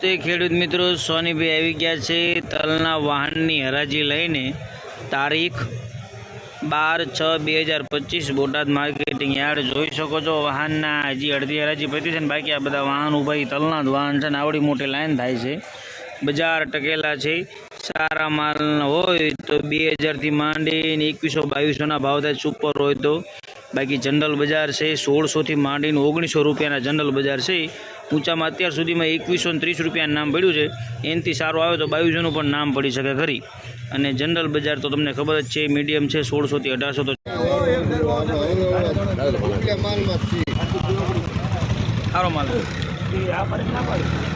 તે ખેડૂત મિત્રો, સોનીભાઈ આવી ગયા છે તલના વાહનની હરાજી લઈને. તારીખ બાર છ બે હજાર પચીસ, બોટાદ માર્કેટિંગ યાર્ડ. જોઈ શકો છો વાહનના હજી અડધી હરાજી પતી છે ને બાકી આ બધા વાહન ઊભા તલના જ વાહન છે ને આવડી મોટી લાઈન થાય છે. બજાર ટકેલા છે. સારા માલ હોય તો બે હજારથી માંડીને એકવીસો બાવીસોના ભાવ થાય. સુપર હોય તો બાકી જનરલ બજાર છે સોળસોથી માંડીને ઓગણીસો રૂપિયાના જનરલ બજાર છે. ઊંચામાં અત્યાર સુધીમાં એકવીસો ને ત્રીસ રૂપિયાનું નામ પડ્યું છે. એનાથી સારું આવે તો બાવીસોનું પણ નામ પડી શકે ખરી. અને જનરલ બજાર તો તમને ખબર જ છે મીડિયમ છે સોળસોથી અઢારસો તો સારો માલ.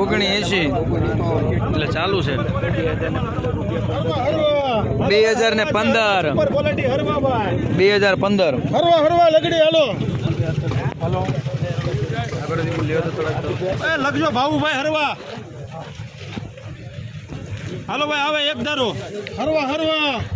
ઓગણી એંશી એટલે ચાલુ છે. બે હજાર ને પંદર. બે હજાર પંદર. હરવા હરવા લગડી હાલો એ લખજો ભાવુભાઈ હરવા. હાલો ભાઈ, આવે એક દારો. હરવા હરવા.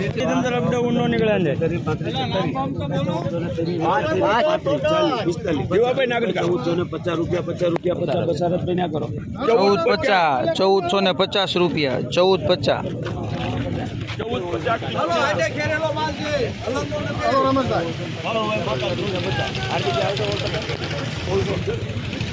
એક હરખો અંદર અપડાઉન નો પચાસ રૂપિયા પચાસ પચાસ પચાસ ચૌદ પચાસ પચાસ ચૌદ પચાસ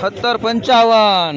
સત્તર પંચાવન.